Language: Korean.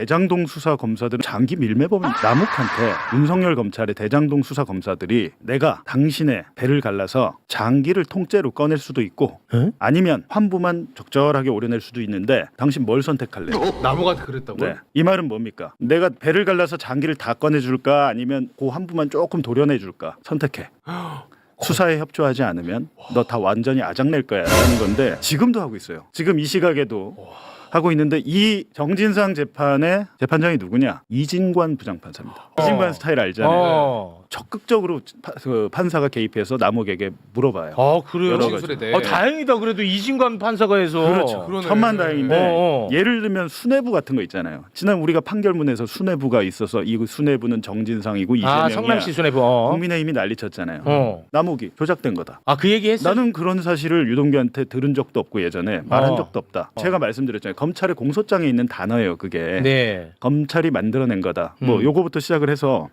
대장동 수사 검사들은 장기 밀매범인 남욱한테 윤석열 검찰의 대장동 수사 검사들이 내가 당신의 배를 갈라서 장기를 통째로 꺼낼 수도 있고 에? 아니면 환부만 적절하게 오려낼 수도 있는데 당신 뭘 선택할래? 나무가 그랬다고요? 네. 이 말은 뭡니까? 내가 배를 갈라서 장기를 다 꺼내줄까 아니면 그 환부만 조금 도려내줄까 선택해. 수사에 협조하지 않으면 너 다 완전히 아작낼 거야 라는 건데 지금도 하고 있어요. 지금 이 시각에도 하고 있는데 이 정진상 재판의 재판장이 누구냐? 이진관 부장판사입니다. 이진관 스타일 알잖아요. 어. 적극적으로 파- 그 판사가 개입해서 남욱에게 물어봐요. 아 그래요? 여러 진술에 대해. 아, 다행이다 그래도 이진관 판사가 해서. 그렇죠. 그러네. 천만 다행인데 어, 어. 예를 들면 수뇌부 같은 거 있잖아요. 지난 우리가 판결문에서 수뇌부가 있어서 이 수뇌부는 정진상이고 이재명이야. 아 성남시 수뇌부. 어. 국민의힘이 난리쳤잖아요. 어. 남욱이 조작된 거다. 아 그 얘기 했어. 나는 그런 사실을 유동규한테 들은 적도 없고 예전에 말한 어. 적도 없다. 제가 말씀드렸잖아요. 검찰의 공소장에 있는 단어예요. 그게 네. 검찰이 만들어낸 거다. 뭐 음. 요거부터 시작을 해서